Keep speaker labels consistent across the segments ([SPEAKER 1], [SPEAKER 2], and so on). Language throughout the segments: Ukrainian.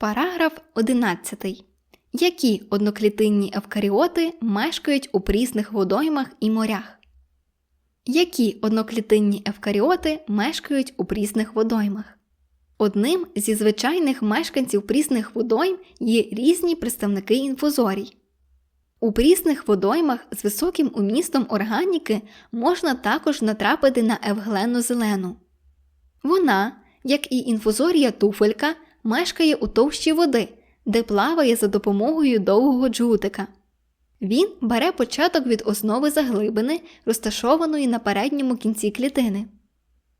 [SPEAKER 1] Параграф 11. Які одноклітинні евкаріоти мешкають у прісних водоймах і морях? Які одноклітинні евкаріоти мешкають у прісних водоймах? Одним зі звичайних мешканців прісних водойм є різні представники інфузорій. У прісних водоймах з високим умістом органіки можна також натрапити на евглену зелену. Вона, як і інфузорія туфелька, мешкає у товщі води, де плаває за допомогою довгого джгутика. Він бере початок від основи заглибини, розташованої на передньому кінці клітини.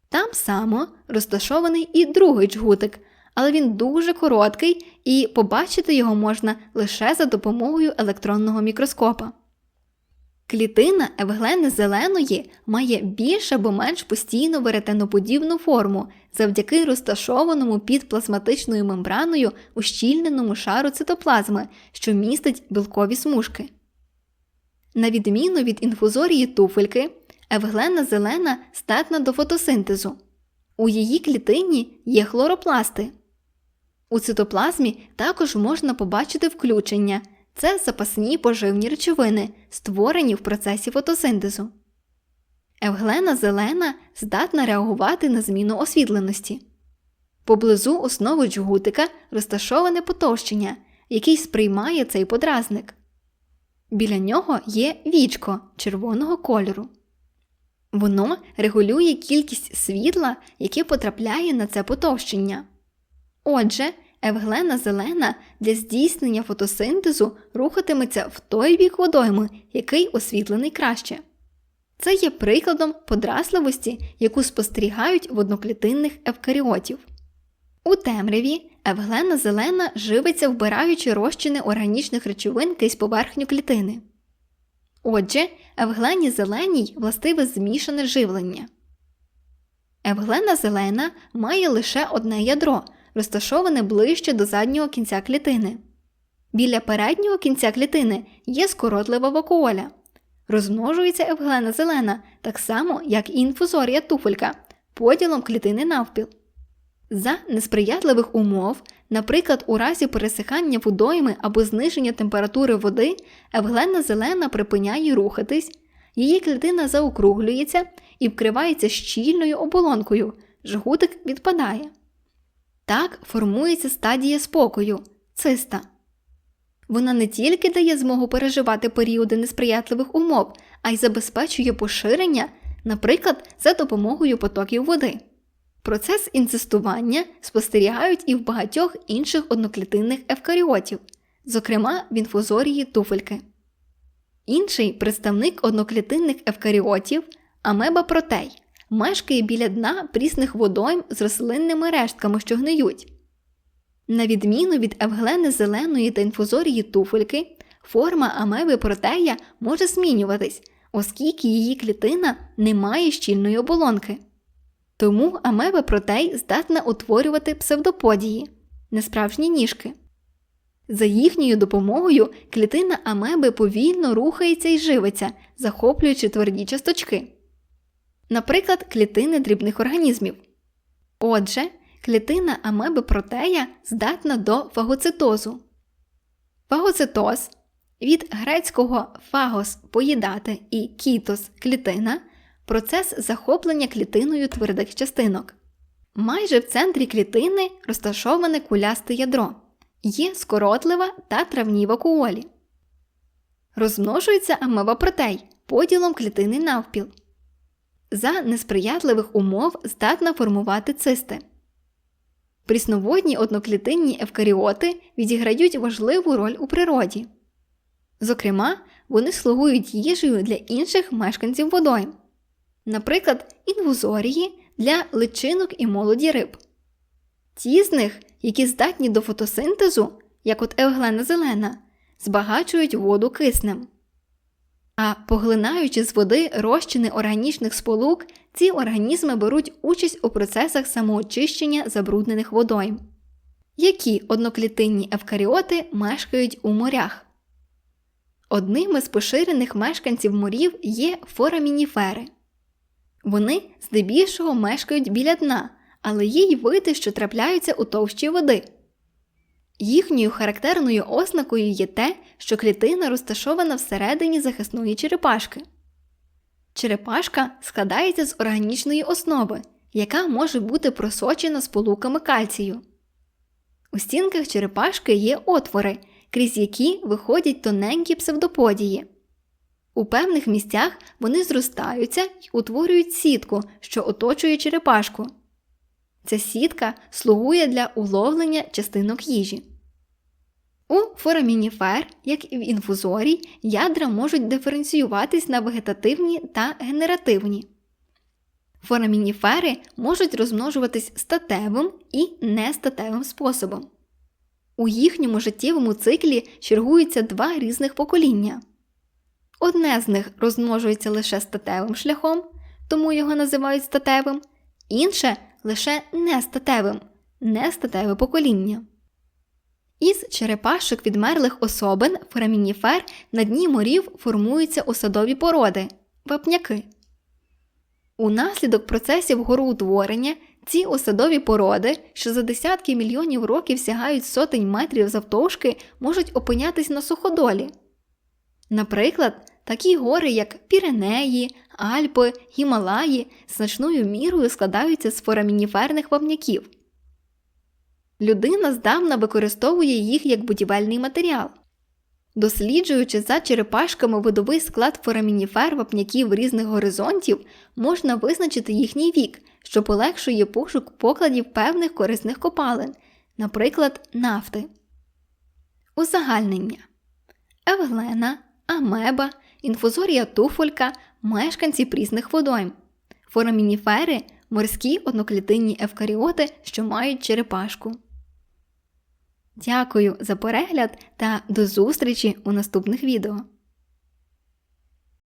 [SPEAKER 1] Там само розташований і другий джгутик, але він дуже короткий і побачити його можна лише за допомогою електронного мікроскопа. Клітина евглени зеленої має більш або менш постійну веретеноподібну форму завдяки розташованому під плазматичною мембраною ущільненому шару цитоплазми, що містить білкові смужки. На відміну від інфузорії туфельки, евглена зелена здатна до фотосинтезу. У її клітині є хлоропласти. У цитоплазмі також можна побачити включення це запасні поживні речовини, створені в процесі фотосинтезу. Евглена зелена здатна реагувати на зміну освітленості. Поблизу основи джгутика розташоване потовщення, який сприймає цей подразник. Біля нього є вічко червоного кольору. Воно регулює кількість світла, яке потрапляє на це потовщення. Отже, Евглена зелена для здійснення фотосинтезу рухатиметься в той бік водойми, який освітлений краще. Це є прикладом подрасливості, яку спостерігають в одноклітинних евкаріотів. У темряві евглена зелена живиться, вбираючи розчини органічних речовин крізь поверхню клітини. Отже, евглені зеленій властиве змішане живлення. Евглена зелена має лише одне ядро, розташоване ближче до заднього кінця клітини. Біля переднього кінця клітини є скоротлива вакуоля. Розмножується евглена зелена так само, як і інфузорія туфелька, поділом клітини навпіл. За несприятливих умов, наприклад, у разі пересихання водойми або зниження температури води, евглена зелена припиняє рухатись, її клітина заокруглюється і вкривається щільною оболонкою, жгутик відпадає. Так формується стадія спокою циста. Вона не тільки дає змогу переживати періоди несприятливих умов, а й забезпечує поширення, наприклад, за допомогою потоків води. Процес інцистування спостерігають і в багатьох інших одноклітинних евкаріотів, зокрема в інфузорії туфельки. Інший представник одноклітинних евкаріотів амеба протей, мешкає біля дна прісних водойм з рослинними рештками, що гниють. На відміну від евглени зеленої та інфузорії туфельки, форма амеби протея може змінюватись, оскільки її клітина не має щільної оболонки. Тому амеба протей здатна утворювати псевдоподії несправжні ніжки. За їхньою допомогою клітина амеби повільно рухається і живиться, захоплюючи тверді часточки. Наприклад, клітини дрібних організмів. Отже, клітина амеби протея здатна до фагоцитозу. Фагоцитоз від грецького фагос поїдати і кітос клітина процес захоплення клітиною твердих частинок. Майже в центрі клітини розташоване кулясте ядро, є скоротлива та травні вакуолі. Розмножується амебопротей поділом клітини навпіл. За несприятливих умов здатна формувати цисти. Прісноводні одноклітинні евкаріоти відіграють важливу роль у природі. Зокрема, вони слугують їжею для інших мешканців водойм наприклад, інвузорії для личинок і молоді риб. Ті з них, які здатні до фотосинтезу, як от евглена зелена, збагачують воду киснем. А поглинаючи з води розчини органічних сполук, ці організми беруть участь у процесах самоочищення забруднених водойм. Які одноклітинні евкаріоти мешкають у морях? Одним із поширених мешканців морів є форамініфери. Вони здебільшого мешкають біля дна, але є й види, що трапляються у товщі води. Їхньою характерною ознакою є те, що клітина розташована всередині захисної черепашки. Черепашка складається з органічної основи, яка може бути просочена сполуками кальцію. У стінках черепашки є отвори, крізь які виходять тоненькі псевдоподії. У певних місцях вони зростаються і утворюють сітку, що оточує черепашку. Ця сітка слугує для уловлення частинок їжі. У форамініфер, як і в інфузорій, ядра можуть диференціюватись на вегетативні та генеративні. Форамініфери можуть розмножуватись статевим і нестатевим способом. У їхньому життєвому циклі чергуються два різних покоління. Одне з них розмножується лише статевим шляхом, тому його називають статевим, інше лише нестатевим нестатеве покоління. Із черепашок відмерлих особин форамініфер на дні морів формуються осадові породи вапняки. Унаслідок процесів гороутворення ці осадові породи, що за десятки мільйонів років сягають сотень метрів завтовшки, можуть опинятись на суходолі. Наприклад, такі гори, як Піренеї, Альпи, Гімалаї, значною мірою складаються з форамініферних вапняків. Людина здавна використовує їх як будівельний матеріал. Досліджуючи за черепашками видовий склад форамініфер вапняків різних горизонтів, можна визначити їхній вік, що полегшує пошук покладів певних корисних копалин, наприклад, нафти. Узагальнення Евглена, амеба, інфузорія туфолька, мешканці прісних водойм, форамініфери морські одноклітинні евкаріоти, що мають черепашку. Дякую за перегляд та до зустрічі у наступних відео.